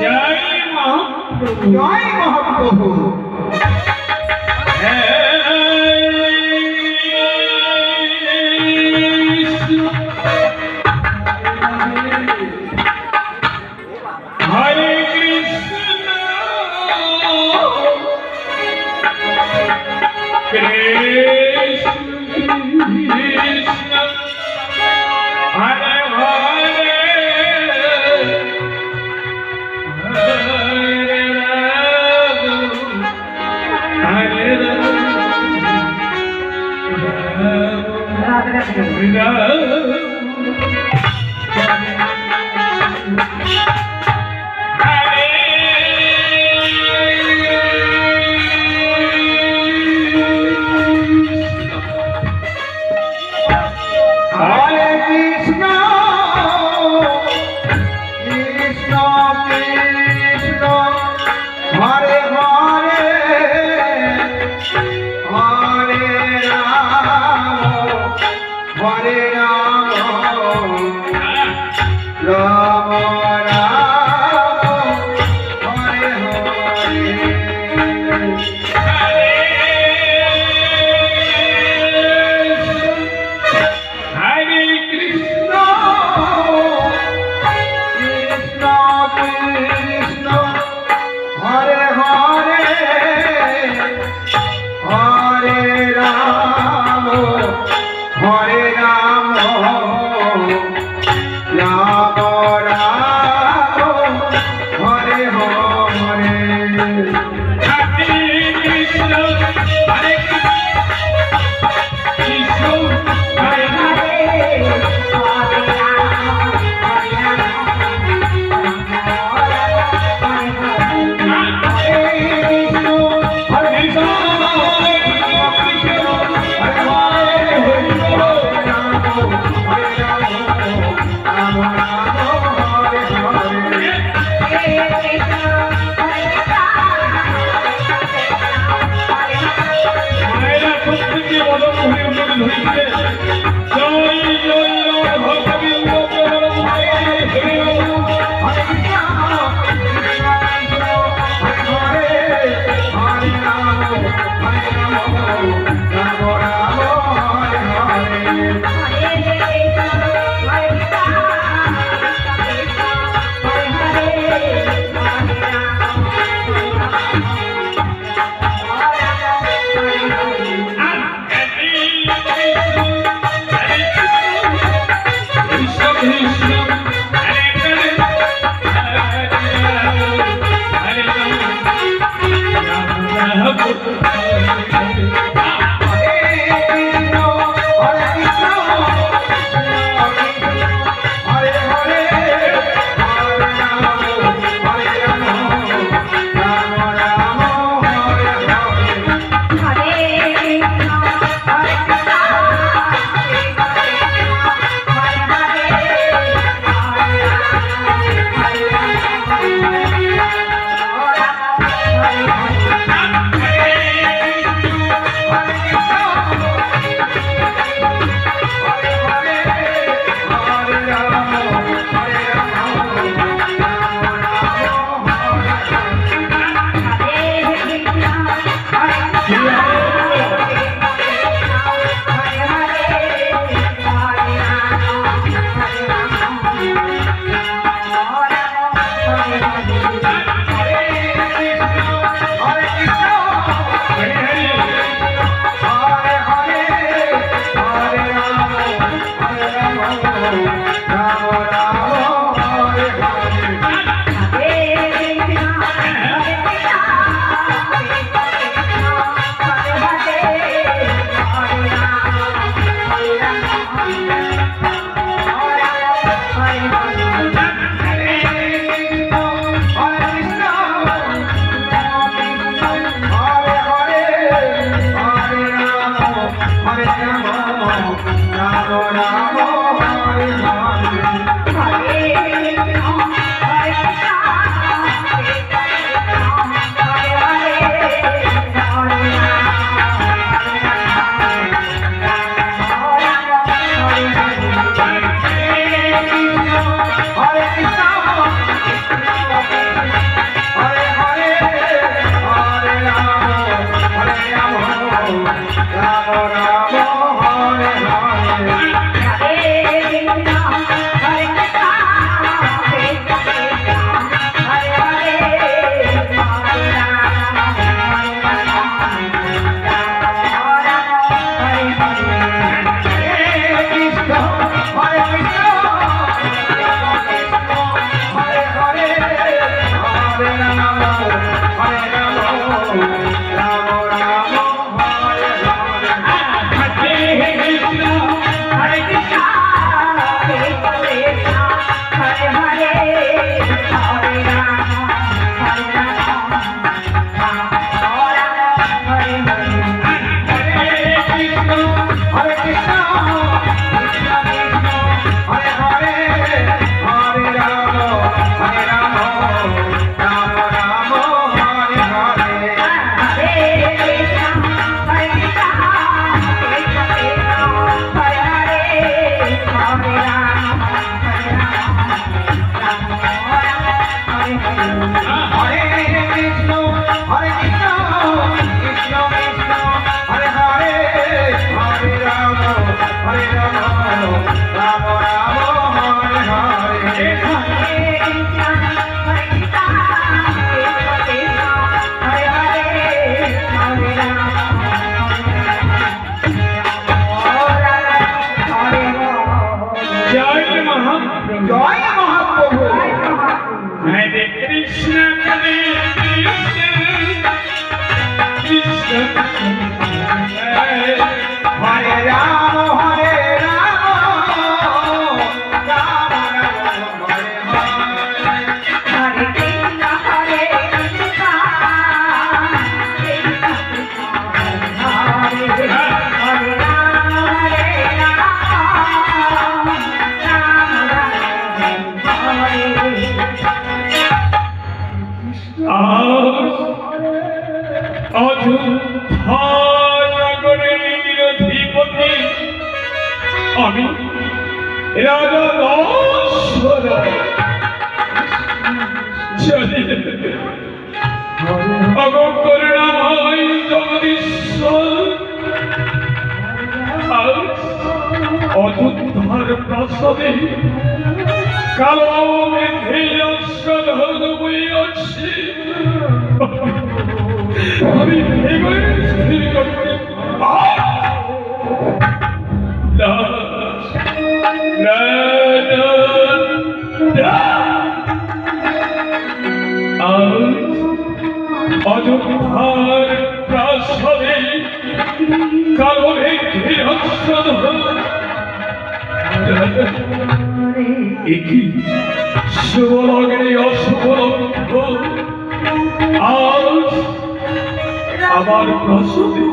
জয় মহাপ্রভু। জয় মহাপ্রভু। রাম হরে হ্যাঁ। রাম जय महाप्रभु। जय নগরের অধিপতি আমি রাজা করুণাময় জগদীশ্বর অযোধ্যার প্রসবে কালো মেঘে অশ্বধ বইয়াছি অযোধ্যার প্রাসাদে মেঘে অশ্বধন একই শুভলগ্নে অশুভলগ্ন আজ আমার প্রসূতি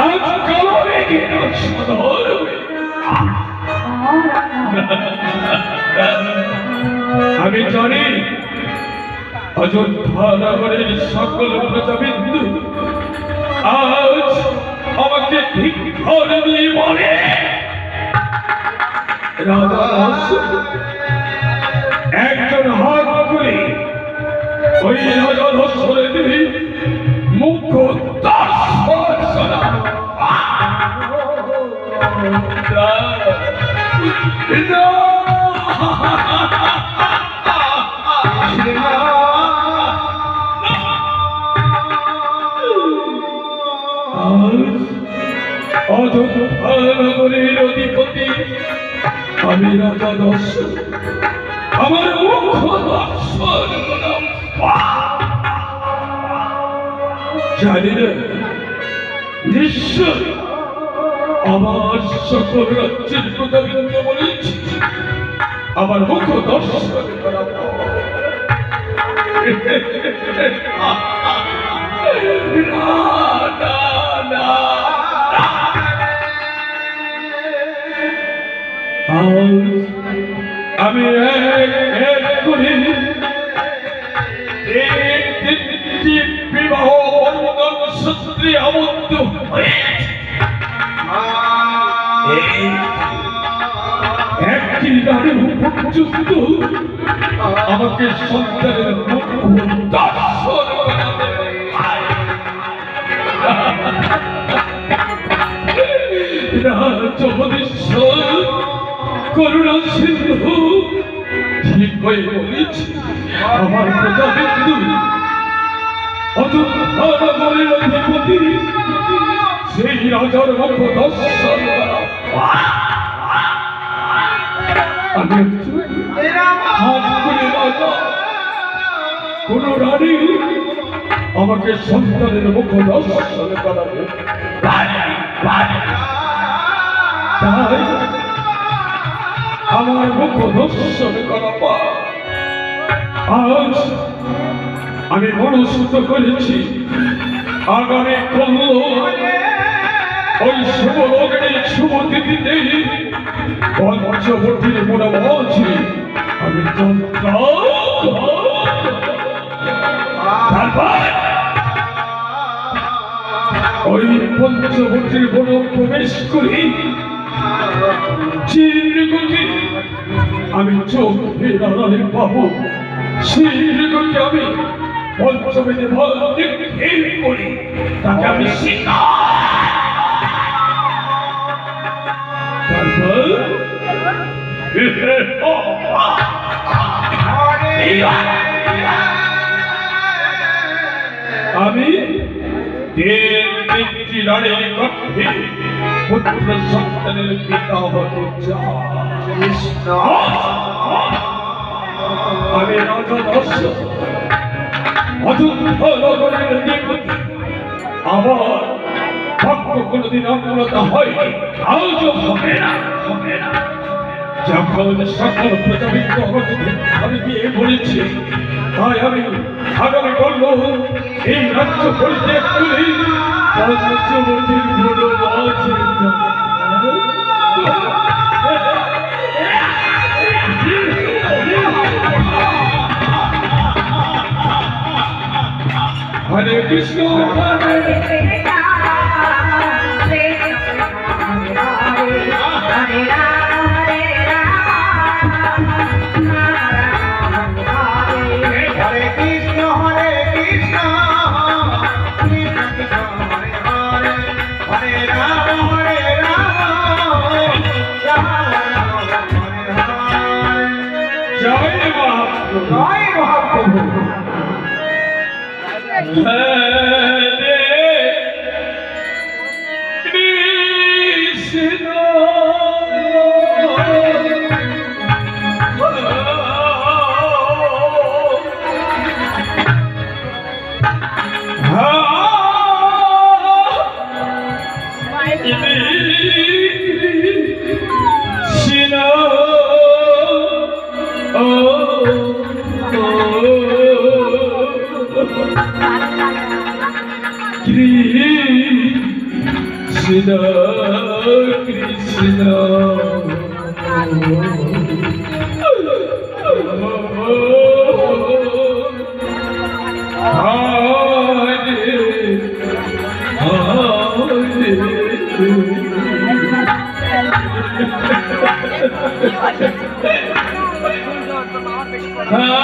আজ কালো মেঘে অশ্বধন আমি জানি অযোধ্যা নগরের সকল প্রজাবিন্দু আজ আমাকে ধিক্ষর দিয়ে বলে একজন হাত করে ওই রাজা মুখ্য দর্শন অযোধ্যানগরের অধিপতি আমি রাজা দর্শন আমার মুখ্য দর্শন। জানি না নিশ্চয় আমার সকল রাজ্যের প্রজাবৃন্দ বলেছি, আমার মুখ দর্শন আমি এক এক করে আমাকে সন্তানের করাতে পারে। করুণা সিন্ধু, ঠিক হয়ে বলেছি, আমার প্রজাবিন্দু অযোধ্যানগরের অধিপতি, সেই রাজার মুখ দর্শন। আমি কোন রানী আমাকে সন্তানের মুখ দর্শন আমার মুখ দর্শন আজ আমি মনস্থ করেছি আগামী কল্ল ওই শুভ লগ্নে শুভ তিথিতে পঞ্চবটির মনে আছে আমি ওই পঞ্চবটির বন প্রবেশ করি। চিরগতি আমি চোখে দাঁড়ালে পাবো। চিরগতি আমি পঞ্চমীতে ভক্তি করি, তাকে আমি শিকার আমি তিনটি রানীর কক্ষে পুত্র সন্তানের পিতা হতে চাই আমি রাজা দর্শক অযোধ্যা নগরের আমার ভক্ত কোনদিন অগ্রতা হয়নি আজও হবে না। হবে না যখন সকল প্রজাবিন্দ আমি গিয়ে বলেছি, তাই আমি আগামী করল এই রাজ্য পরিত্যাগ করি গুলো আছে হরে কৃষ্ণ। Ah!